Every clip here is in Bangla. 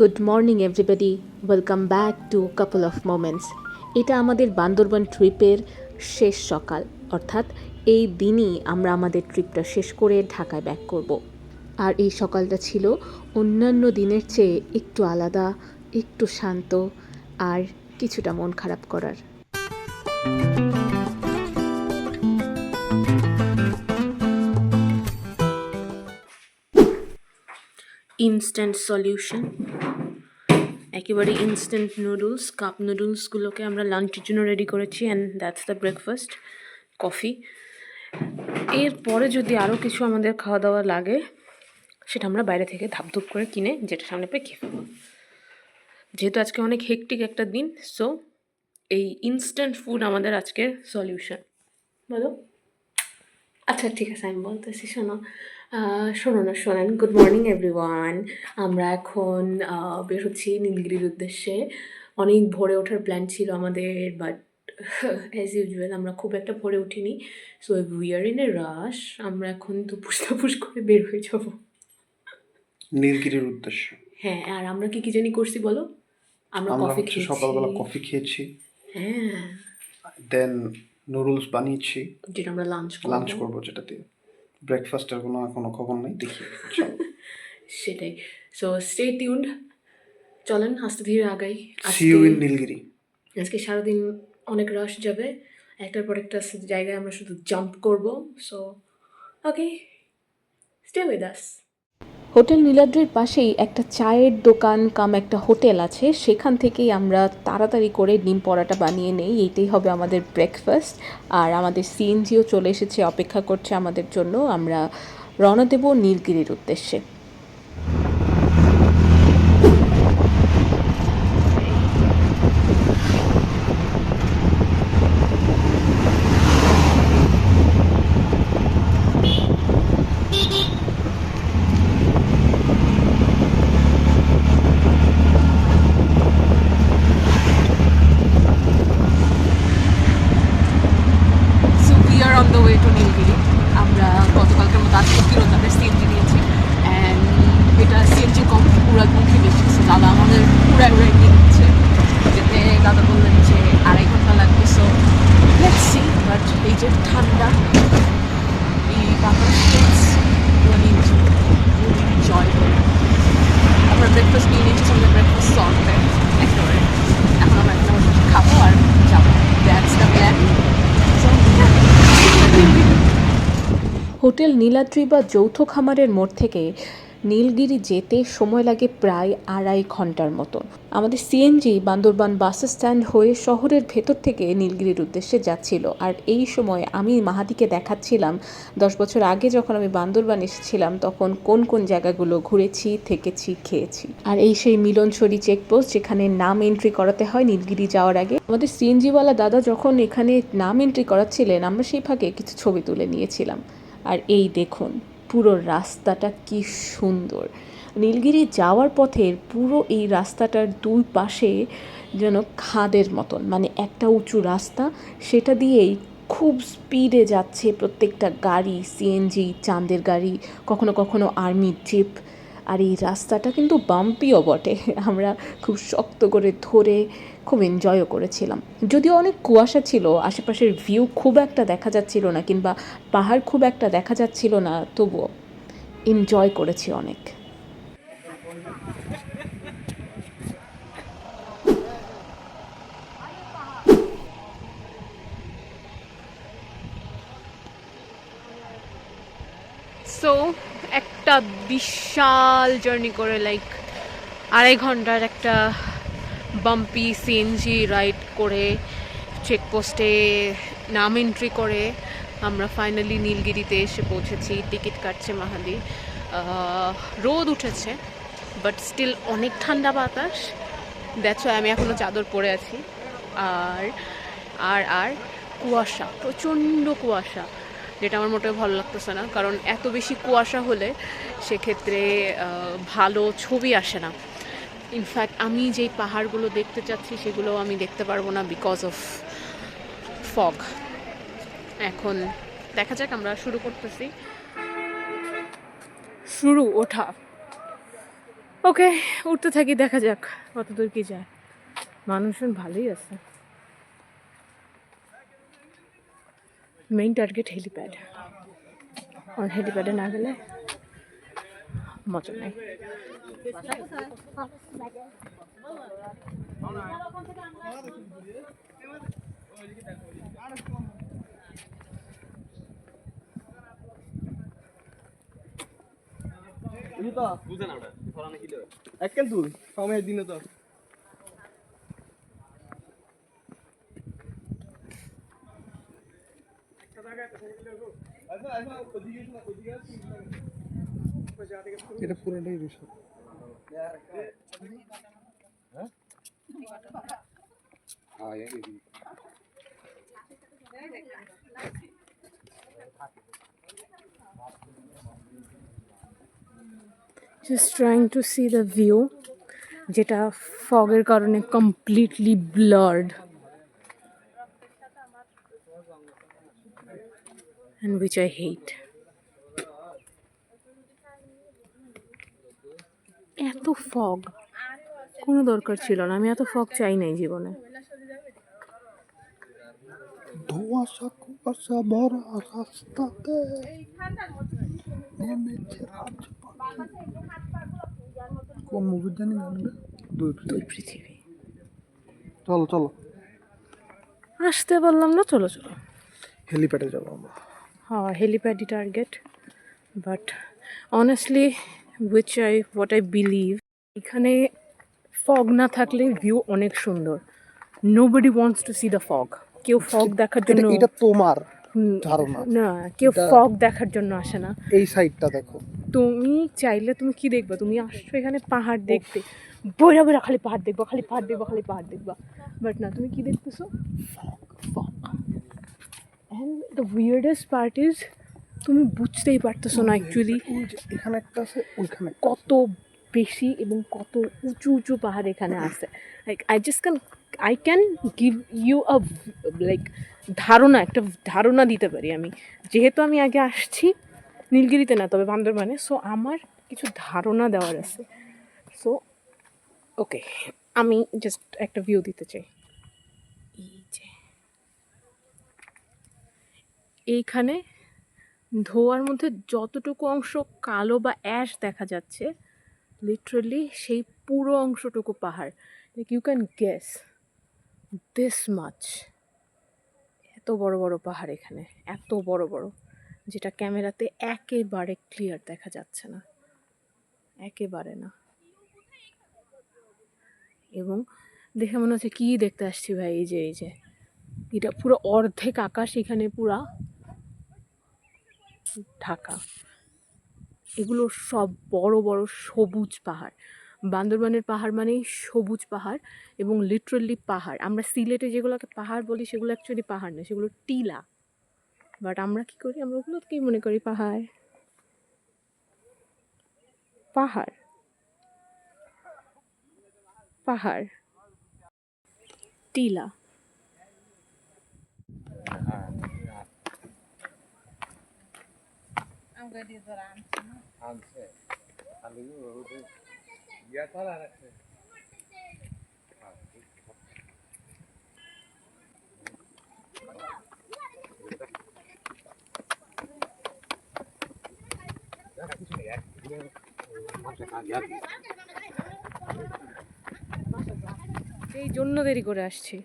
Good morning everybody welcome back to couple of moments এটা আমাদের বান্দরবান ট্রিপের শেষ সকাল। অর্থাৎ এই দিনই আমরা আমাদের ট্রিপটা শেষ করে ঢাকায় ব্যাক করব। আর এই সকালটা ছিল অন্যান্য দিনের চেয়ে একটু আলাদা, একটু শান্ত আর কিছুটা মন খারাপ করার। ইনস্ট্যান্ট সলিউশন একেবারে ইনস্ট্যান্ট নুডলস কাপ নুডলসগুলোকে আমরা লাঞ্চের জন্য রেডি করেছি and that's the breakfast coffee এরপরে যদি আরও কিছু আমাদের খাওয়া দাওয়া লাগে, সেটা আমরা বাইরে থেকে ধাপধুপ করে কিনে যেটা সামনে পেয়ে খেয়ে ফেলব। যেহেতু আজকে অনেক হেকটিক একটা দিন সো এই ইনস্ট্যান্ট ফুড আমাদের আজকের সলিউশন বলো? আচ্ছা ঠিক আছে, আমি বলতেছি, শোনো। শোনো না শোনেন। গুড মর্নিং এভরিওয়ান আমরা এখন বের হচ্ছি নীলগিরির উদ্দেশ্যে। অনেক ভোরে ওঠার প্ল্যান ছিল আমাদের বাট অ্যাজ ইউজুয়াল আমরা খুব একটা ভোরে উঠিনি। So we are in a rush আমরা এখন দুপুস তাপুস করে বের হয়ে যাব। নীলগিরির উদ্দেশ্যে। হ্যাঁ আর আমরা কি কি জানি করছি বলো? আমরা আমরা কফি খেয়েছি। সকালবেলা কফি খেয়েছি। হ্যাঁ। দেন নুডলস বানিয়েছি। যেটা আমরা লাঞ্চ লাঞ্চ করব যেটা দিয়ে। ব্রেকফাস্টের কোনো এখনও খবর নেই? দেখি। সেটাই। সো স্টে টিউন্ড চলেন আস্তে ধীরে আগাই। সি ইউ ইন নীলগিরি আজকে সারাদিন অনেক রাশ যাবে। একটার পর একটা জায়গায় আমরা শুধু জাম্প করব। So okay stay with us hotel নীলাদ্রির পাশেই একটা চায়ের দোকান কাম একটা হোটেল আছে। সেখান থেকেই আমরা তাড়াতাড়ি করে ডিম পরাটা বানিয়ে নেই। এইটাই হবে আমাদের ব্রেকফাস্ট আর আমাদের সিএনজিও চলে এসেছে, অপেক্ষা করছে আমাদের জন্য। আমরা রওনা দেব নীলগিরির উদ্দেশ্যে so we are on the way to Nilgiri আমরা গতকালকের মতো আজকে ফিরত আমাদের সিএনজি নিয়েছি অ্যান্ড এটা সিএনজি কম উড়ানমুখী বেশি সো দাদা আমাদের উড়ায় উড়ায় নিয়ে নিচ্ছে যেতে দাদা বললেন যে আড়াই ঘণ্টা লাগবে সো লেটস সি বাট এই যে ঠান্ডা এই বাতাস মানে এনজয় করে আমরা ব্রেকফাস্ট নিয়ে নিয়েছি একেবারে এখন হোটেল নীলাদ্রি বা যৌথ খামারের মোড় থেকে নীলগিরি যেতে সময় লাগে প্রায় আড়াই ঘণ্টার মতো। আমাদের সিএনজি বান্দরবান বাস স্ট্যান্ড হয়ে শহরের ভেতর থেকে নীলগিরির উদ্দেশ্যে যাচ্ছিল। আর এই সময় আমি মাহাদিকে দেখাচ্ছিলাম। দশ বছর আগে যখন আমি বান্দরবান এসেছিলাম, তখন কোন কোন জায়গাগুলো ঘুরেছি, থেকেছি, খেয়েছি। আর এই সেই মিলনছড়ি চেকপোস্ট যেখানে নাম এন্ট্রি করাতে হয় নীলগিরি যাওয়ার আগে। আমাদের সিএনজিওয়ালা দাদা যখন এখানে নাম এন্ট্রি করাচ্ছিলেন, আমরা সেই ফাঁকে কিছু ছবি তুলে নিয়েছিলাম। আর এই দেখুন। পুরো রাস্তাটা কি সুন্দর। নীলগিরি যাওয়ার পথের পুরো এই রাস্তাটার দুই পাশে যেন খাদের মতন মানে একটা উঁচু রাস্তা, সেটা দিয়েই খুব স্পিডে যাচ্ছে প্রত্যেকটা গাড়ি, সিএনজি, চাঁদের গাড়ি, কখনো কখনো আর্মি জিপ আর এই রাস্তাটা কিন্তু বাম্পিও বটে। আমরা খুব শক্ত করে ধরে খুব এনজয়ও করেছিলাম। যদিও অনেক কুয়াশা ছিল, আশেপাশের ভিউ খুব একটা দেখা যাচ্ছিল না কিংবা পাহাড় খুব একটা দেখা যাচ্ছিল না, তবুও এনজয় করেছি অনেক। সো একটা বিশাল জার্নি করে লাইক আড়াই ঘণ্টার একটা বাম্পি সিএনজি রাইড করে চেকপোস্টে নাম এন্ট্রি করে, আমরা ফাইনালি নীলগিরিতে এসে পৌঁছেছি, টিকিট কাটছে মাহালি। রোদ উঠেছে বাট স্টিল অনেক ঠান্ডা বাতাস। দেখো আমি এখনও চাদর পরে আছি। আর আর আর কুয়াশা, প্রচণ্ড কুয়াশা। যেটা আমার মোটেও ভালো লাগতেছে না, কারণ এত বেশি কুয়াশা হলে সেক্ষেত্রে ভালো ছবি আসে না। ইনফ্যাক্ট আমি যেই পাহাড়গুলো দেখতে চাচ্ছি সেগুলো আমি দেখতে পারব না বিকজ অফ ফগ এখন দেখা যাক, আমরা শুরু করতেছি। শুরু, ওঠা। ওকে উঠতে থাকি, দেখা যাক কতদূর কি যায়। মানুষজন ভালোই আছে। মেইন টার্গেট হেলিপ্যাড আর হেলিপ্যাডে না গেলে মজা নেই এককেল তুই সময়ের দিনে তো এটা পুরোটাই resort just trying to see the view যেটা ফগের কারণে completely blurred and which I hate. এত ফগ কোনো দরকার ছিল না। আমি এত ফগ চাই নাই জীবনে। ধোঁয়াশা কুয়াশা ভরা রাস্তাতে। নেমেছে। কোন মুভির জানি দুই পৃথিবী। চলো চলো। আসতে বললাম না চলো চলো। হেলিপ্যাডে যাব আমরা। হ্যাঁ হেলিপ্যাডই target but honestly which I what I believe এখানে ফগ না থাকলে ভিউ অনেক সুন্দর। Nobody wants to see the fog কেউ ফগ দেখার জন্য এটা তোমার ধারণা। না কেউ ফগ দেখার জন্য আসে না। এই সাইডটা দেখো। তুমি চাইলে তুমি কি দেখবা? তুমি আসছো এখানে পাহাড় দেখতে। বইরা বইরা খালি পাহাড় দেখবা খালি পাহাড় দেখবা খালি পাহাড় দেখবা। বাট না তুমি কি দেখতেছো? Fog fog and the weirdest part is তুমি বুঝতেই পারতেছো না অ্যাকচুয়ালি এখানে একটা আছে ওইখানে। কত বেশি এবং কত উঁচু উঁচু পাহাড় এখানে আছে। Like I just can I can give you a like ধারণা একটা ধারণা দিতে পারি আমি। যেহেতু আমি আগে আসছি নীলগিরিতে না তবে বান্দরবানে সো আমার কিছু ধারণা দেওয়ার আছে। সো ওকে আমি জাস্ট একটা ভিউ দিতে চাই এই যে এইখানে ধোয়ার মধ্যে যতটুকু অংশ কালো বা অ্যাশ দেখা যাচ্ছে লিটারালি সেই পুরো অংশটুকু পাহাড়। Like you can guess this much এত বড় বড় পাহাড় এখানে, এত বড় বড়, যেটা ক্যামেরাতে একেবারে ক্লিয়ার দেখা যাচ্ছে না। একেবারে না। এবং দেখে মনে হচ্ছে, কী দেখতে আসছি ভাই? এই যে এই যে, এটা পুরো অর্ধেক আকাশ এখানে পুরা ঢাকা। এগুলো সব বড় বড় সবুজ পাহাড়। বান্দরবানের পাহাড় মানেই সবুজ পাহাড় এবং লিটারালি পাহাড়। আমরা সিলেটে যেগুলোকে পাহাড় বলি, সেগুলো অ্যাকচুয়ালি পাহাড় না সেগুলো টিলা। বাট আমরা কি করি? আমরা ওগুলো কি মনে করি পাহাড়। পাহাড়। পাহাড়। টিলা। এই জন্য দেরি করে আসছি।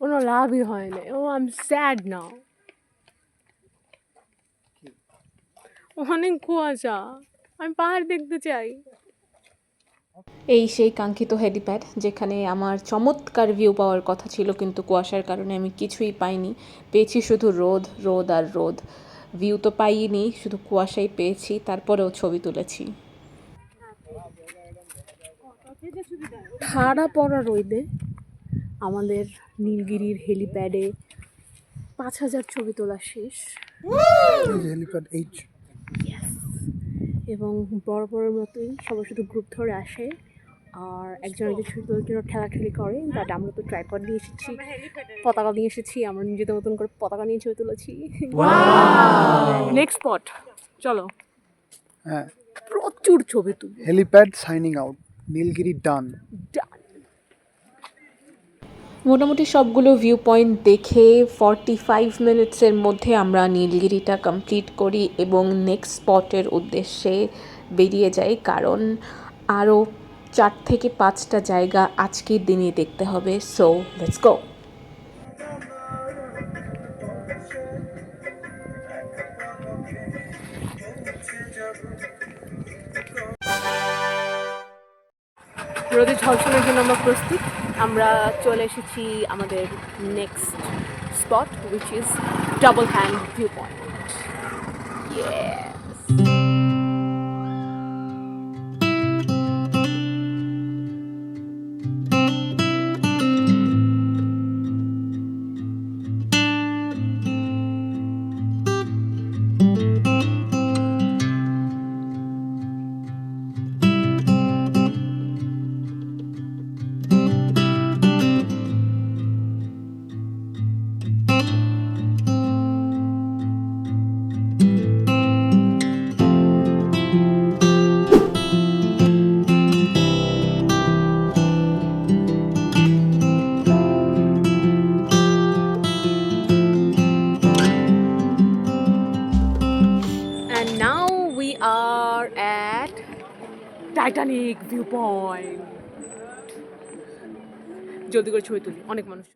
কোনো লাভই হয় না oh I am sad now অনেক কুয়াশা। আমি পাহাড় দেখতে চাই। এই সেই কাঙ্ক্ষিত হেলিপ্যাড যেখানে আমার চমৎকার ভিউ পাওয়ার কথা ছিল কিন্তু কুয়াশার কারণে আমি কিছুই পাইনি। পেয়েছি শুধু রোদ রোদ আর রোদ। ভিউ তো পাইনি শুধু কুয়াশাই পেয়েছি তারপরেও ছবি তুলেছি। ঠাড়া পড়া রোদে আমাদের নীলগিরির হেলিপ্যাডে পাঁচ হাজার ছবি তোলা শেষ। এই হেলিপ্যাড এইচ এবং বড় বড়ের মতোই সবাই শুধু গ্রুপ ধরে আসে। আর একজন একজন শুধু জন্য ঠেলাঠেলি করে বাট আমরা তো ট্রাইপড নিয়ে এসেছি পতাকা নিয়ে এসেছি আমরা নিজেদের মতন করে পতাকা নিয়ে ছবি তুলেছি। নেক্সট স্পট চলো। হ্যাঁ। প্রচুর ছবি তুলি। Helipad signing out Nilgiri done done মোটামুটি সবগুলো ভিউ পয়েন্ট দেখে ফর্টি ফাইভ মিনিটসের মধ্যে আমরা নীলগিরিটা কমপ্লিট করি এবং নেক্সট স্পটের উদ্দেশ্যে বেরিয়ে যাই। কারণ আরও চার থেকে পাঁচটা জায়গা আজকের দিনে দেখতে হবে। সো লেটস গো রোদে ঝলসনের জন্য আমরা প্রস্তুত। আমরা চলে এসেছি আমাদের next spot which is double hand view point Titanic viewpoint. জলদি করে ছবি তুলি অনেক মানুষ।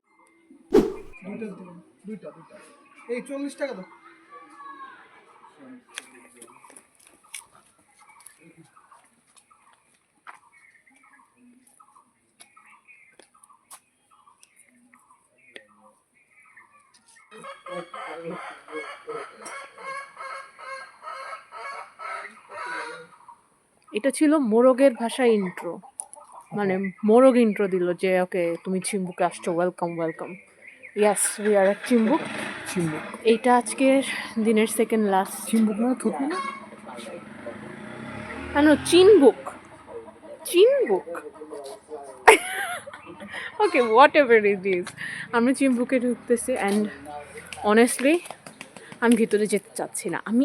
দুইটা দুইটা এই চল্লিশ টাকা তো এটা ছিল মোরগের ভাষা ইন্ট্রো মানে মোরগ ইন্ট্রো দিল যে ওকে তুমি চিম্বুকে আসছো welcome welcome yes we are Chimbuk Chimbuk. এইটা আজকের দিনের সেকেন্ড লাস্ট চিম্বুক মানে থুতু না? আনো Chinbuk. Chinbuk. Okay whatever it is আমরা চিম্বুকে ঢুকতেছি অ্যান্ড অনেস্টলি আমি ভিতরে যেতে চাচ্ছি না। আমি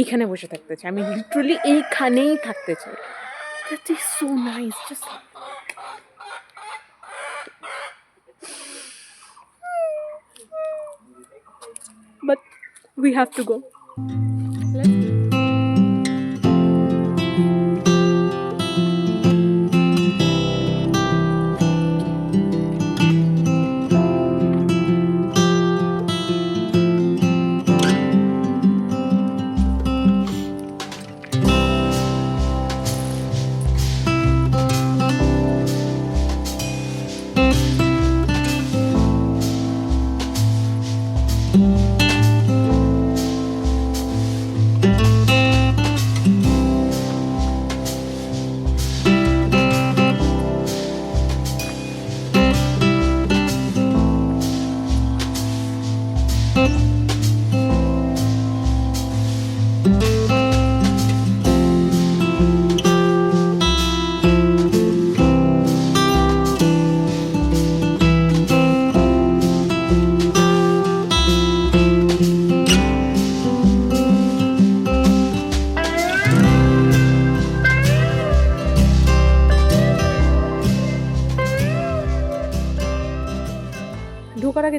এইখানে বসে থাকতে চাই, আমি লিটারলি এইখানেই থাকতে চাই that is so nice just But we have to go.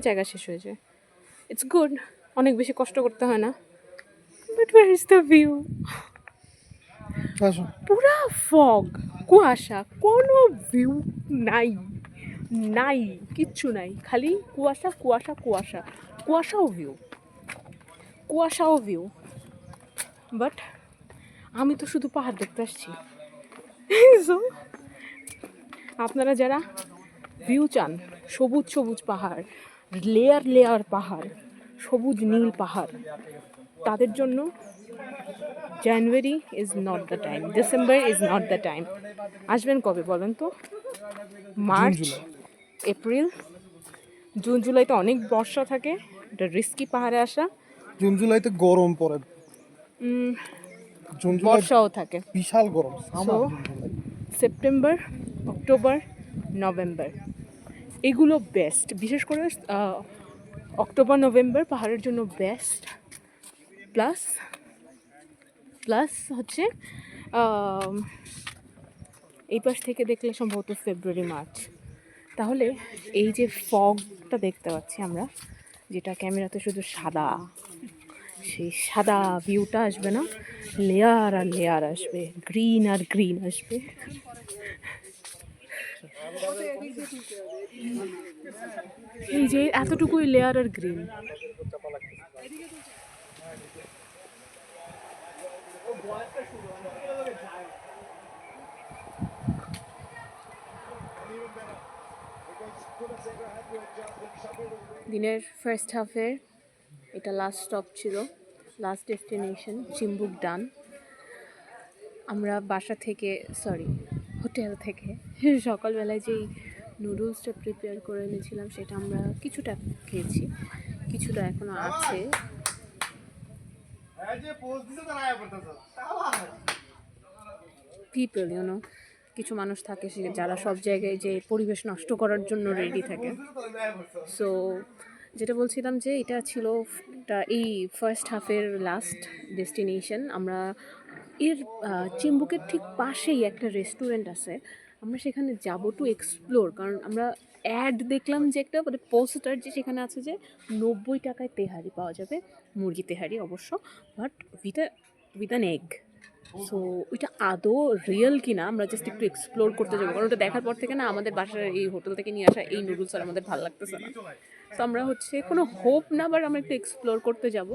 জায়গা শেষ হয়ে যায়। ইটস গুড অনেক বেশি কষ্ট করতে হয় না। But where is the view পুরা ফগ কুয়াশা কোনো ভিউ নাই। নাই কিচ্ছু নাই। খালি কুয়াশা কুয়াশা কুয়াশা। কুয়াশাও ভিউ কুয়াশাও ভিউ বাট আমি তো শুধু পাহাড় দেখতে আসছি। So, আপনারা যারা ভিউ চান সবুজ সবুজ পাহাড় লেয়ার লেয়ার পাহাড় সবুজ নীল পাহাড়। তাদের জন্য January is not the time December is not the time আসবেন কবে বলেন তো? মার্চ এপ্রিল জুন জুলাইতে অনেক বর্ষা থাকে এটা রিস্কি পাহাড়ে আসা। জুন জুলাইতে গরম পড়ে। জুন বর্ষাও থাকে। বিশাল গরম। সেপ্টেম্বর অক্টোবর নভেম্বর এগুলো বেস্ট বিশেষ করে অক্টোবর, নভেম্বর পাহাড়ের জন্য বেস্ট প্লাস প্লাস হচ্ছে এই পাশ থেকে দেখলে সম্ভবত ফেব্রুয়ারি মার্চ তাহলে এই যে ফগটা দেখতে পাচ্ছি আমরা, যেটা ক্যামেরাতে শুধু সাদা, সেই সাদা ভিউটা আসবে না লেয়ার আর লেয়ার আসবে গ্রিন আর গ্রিন আসবে। এই যে এতটুকুই লেয়ার আর গ্রিন দিনের ফার্স্ট হাফের এটা লাস্ট স্টপ ছিল লাস্ট ডেস্টিনেশন চিম্বুক ডান আমরা বাসা থেকে সরি হোটেল থেকে। সকালবেলায় যেই নুডলসটা প্রিপেয়ার করে এনেছিলাম সেটা আমরা কিছুটা খেয়েছি। কিছুটা এখনও আছে। পিপল ইউনো কিছু মানুষ থাকে সে যারা সব জায়গায় যে পরিবেশ নষ্ট করার জন্য রেডি থাকে। সো যেটা বলছিলাম যে এটা ছিল এটা এই ফার্স্ট হাফের লাস্ট ডেস্টিনেশন আমরা এর চিম্বুকের ঠিক পাশেই একটা রেস্টুরেন্ট আছে। আমরা সেখানে যাব টু এক্সপ্লোর কারণ আমরা অ্যাড দেখলাম যে একটা মানে পোস্টার যে সেখানে আছে যে নব্বই টাকায় তেহারি পাওয়া যাবে, মুরগি তেহারি অবশ্য but with with an egg so ওইটা আদৌ রিয়েল কি না আমরা জাস্ট একটু এক্সপ্লোর করতে যাব, কারণ ওটা দেখার পর থেকে না আমাদের বাসার এই হোটেল থেকে নিয়ে আসা এই নুডলস আর আমাদের ভালো লাগতেছে না। তো আমরা হচ্ছে কোনো হোপ না বাট আমরা একটু এক্সপ্লোর করতে যাব।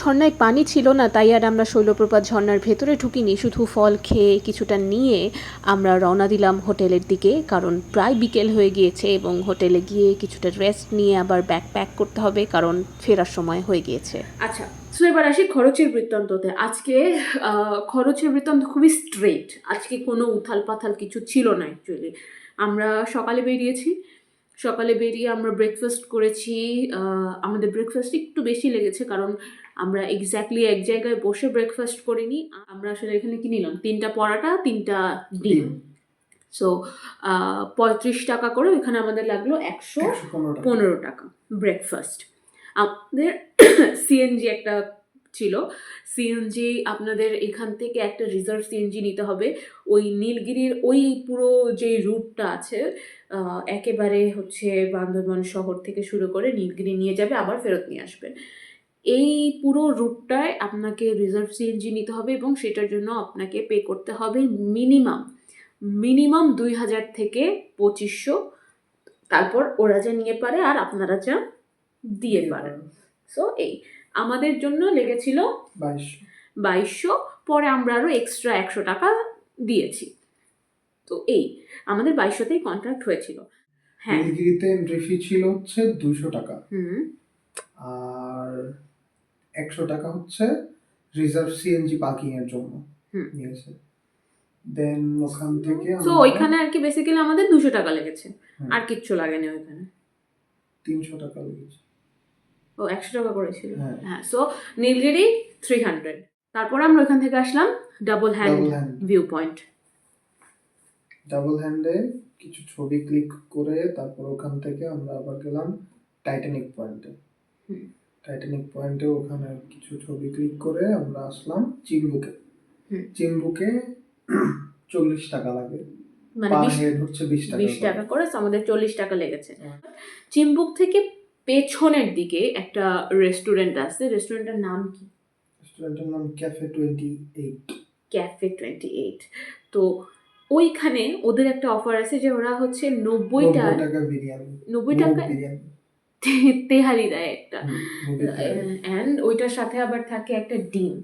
ঝর্ণায় পানি ছিল না, তাই আর আমরা শৈলপ্রপাত ঝর্ণার ভেতরে ঢুকিনি। শুধু ফল খেয়ে কিছুটা নিয়ে আমরা রওনা দিলাম হোটেলের দিকে, কারণ প্রায় বিকেল হয়ে গিয়েছে এবং হোটেলে গিয়ে কিছুটা রেস্ট নিয়ে আবার ব্যাক প্যাক করতে হবে, কারণ ফেরার সময় হয়ে গিয়েছে। আচ্ছা সো এবার আসি খরচের বৃত্তান্ততে। আজকে খরচের বৃত্তান্ত খুবই স্ট্রেট আজকে কোনো উথাল পাথাল কিছু ছিল না অ্যাকচুয়ালি আমরা সকালে বেরিয়েছি। সকালে বেরিয়ে আমরা ব্রেকফাস্ট করেছি। আমাদের ব্রেকফাস্ট একটু বেশি লেগেছে, কারণ আমরা এক্স্যাক্টলি এক জায়গায় বসে ব্রেকফাস্ট করিনি আমরা আসলে এখানে কি নিলাম? তিনটা পরাটা তিনটা ডিম। সো পঁয়ত্রিশ টাকা করে এখানে আমাদের লাগল একশো পনেরো টাকা। ব্রেকফাস্ট আমাদের সিএনজি একটা ছিল। সিএনজি আপনাদের এখান থেকে একটা রিজার্ভ সিএনজি নিতে হবে। ওই নীলগিরির ওই পুরো যে রুটটা আছে একেবারে হচ্ছে বান্দরবান শহর থেকে শুরু করে নীলগিরি নিয়ে যাবে আবার ফেরত নিয়ে আসবে। এই পুরো রুটটায় আপনাকে রিজার্ভ সিএনজি নিতে হবে এবং সেটার জন্য আপনাকে পে করতে হবে মিনিমাম মিনিমাম দুই হাজার থেকে পঁচিশশো। তারপর ওরা যা নিয়ে পারে আর আপনারা যা দিয়ে পারেন। সো এই আমাদের জন্য লেগেছিল বাইশ বাইশশো পরে আমরা আরও এক্সট্রা একশো টাকা দিয়েছি। তো এই আমাদের বাইশশোতেই কন্ট্রাক্ট হয়েছিল। হ্যাঁ। নীলগিরিতে এন্ট্রি ফি ছিল হচ্ছে দুইশো টাকা। হুম। আর একশো টাকা হচ্ছে রিজার্ভ সিএনজি পার্কিং এর জন্য হুম। নিয়েছে। দেন ওখান থেকে তো ওইখানে আর কি বেসিক্যালি আমাদের দুশো টাকা লেগেছে। আর কিচ্ছু লাগেনি ওইখানে। তিনশো টাকা লেগেছে। ও একশো টাকা করেছিল হ্যাঁ। হ্যাঁ সো নীলগিরি থ্রি হান্ড্রেড তারপর আমরা ওইখান থেকে আসলাম double hand view point double হ্যান্ডে কিছু ছবি ক্লিক করে তারপর ওখান থেকে আমরা আবার গেলাম টাইটানিক পয়েন্টে হুম। টাইটানিক পয়েন্টে ওখানে কিছু ছবি ক্লিক করে আমরা আসলাম চিম্বুকে চিম্বুকে চল্লিশ টাকা লাগে। মানে বিশ টাকা করে। আমাদের চল্লিশ টাকা লেগেছে। হ্যাঁ। চিম্বুক থেকে পেছনের দিকে একটা রেস্টুরেন্ট আছে। রেস্টুরেন্টের নাম কি? রেস্টুরেন্টের নাম cafe twenty eight cafe twenty eight তো ওইখানে ওদের একটা অফার আছে যে ওরা হচ্ছে নব্বই টাকা নব্বই টাকা তেহারি দেয় একটা। অ্যান্ড ওইটার সাথে আবার থাকে একটা ডিম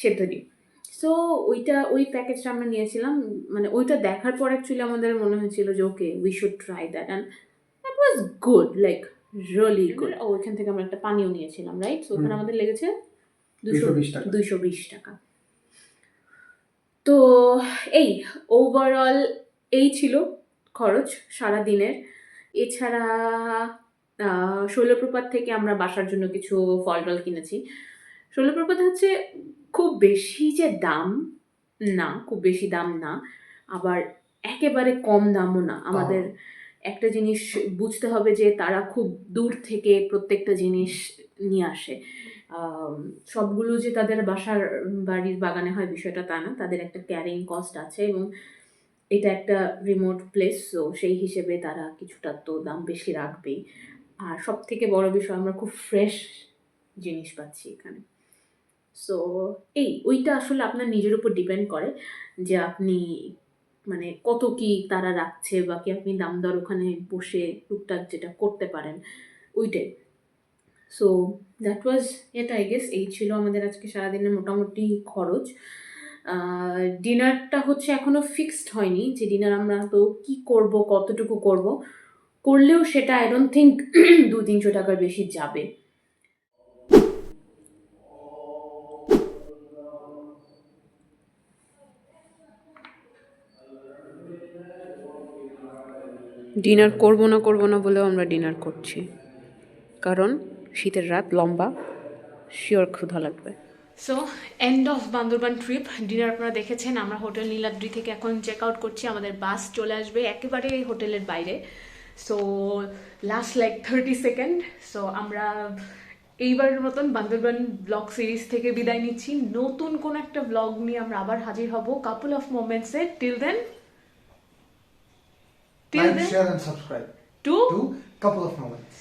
সেদ্ধ ডিম। সো ওইটা ওই প্যাকেজটা আমরা নিয়েছিলাম। মানে ওইটা দেখার পর অ্যাকচুয়ালি আমাদের মনে হয়েছিল যে okay we should try that and that was good like really good ও ওইখান থেকে আমরা একটা পানীয় নিয়েছিলাম রাইট সো ওখানে আমাদের লেগেছে দুশো 220 টাকা। দুশো বিশ টাকা। তো এই ওভারঅল এই ছিল খরচ সারা দিনের এছাড়া শৈলপ্রপাত থেকে আমরা বাসার জন্য কিছু ফল টল কিনেছি। শৈলপ্রপাত হচ্ছে খুব বেশি যে দাম না খুব বেশি দাম না আবার একেবারে কম দামও না। আমাদের একটা জিনিস বুঝতে হবে যে তারা খুব দূর থেকে প্রত্যেকটা জিনিস নিয়ে আসে। সবগুলো যে তাদের বাসার বাড়ির বাগানে হয় বিষয়টা তা না তাদের একটা ক্যারিং কস্ট আছে এবং এটা একটা রিমোট প্লেস তো সেই হিসেবে তারা কিছুটা তো দাম বেশি রাখবেই। আর সব থেকে বড় বিষয়, আমরা খুব ফ্রেশ জিনিস পাচ্ছি এখানে। সো এই ওইটা আসলে আপনার নিজের উপর ডিপেন্ড করে যে আপনি মানে কত কি তারা রাখছে বা কি আপনি দাম দর ওখানে বসে টুকটাক যেটা করতে পারেন, ওইটাই। সো দ্যাট ওয়াজ এটা আই গেস এই ছিল আমাদের আজকে সারাদিনের মোটামুটি খরচ। ডিনারটা হচ্ছে এখনও ফিক্সড হয়নি, যে ডিনার আমরা তো কি করব, কতটুকু করব করলেও সেটা আই ডোন্ট থিঙ্ক দু তিনশো টাকার বেশি যাবে। ডিনার করব না করব না বলেও আমরা ডিনার করছি। কারণ শীতের রাত লম্বা শিওর ক্ষুধা লাগবে। So end of Bandarban trip dinner আপনারা দেখেছেন, আমরা হোটেল নীলাদ্রি থেকে এখন চেক আউট করছি, আমাদের বাস চলে আসবে, একেবারে হোটেলের বাইরে। So last like thirty second so আমরা এইবারের মতন বান্দরবান ব্লগ সিরিজ থেকে বিদায় নিচ্ছি। নতুন কোন একটা ব্লগ নিয়ে আমরা আবার হাজির হব। Couple of মোমেন্টসে till then till then share and subscribe to to Couple of Moments.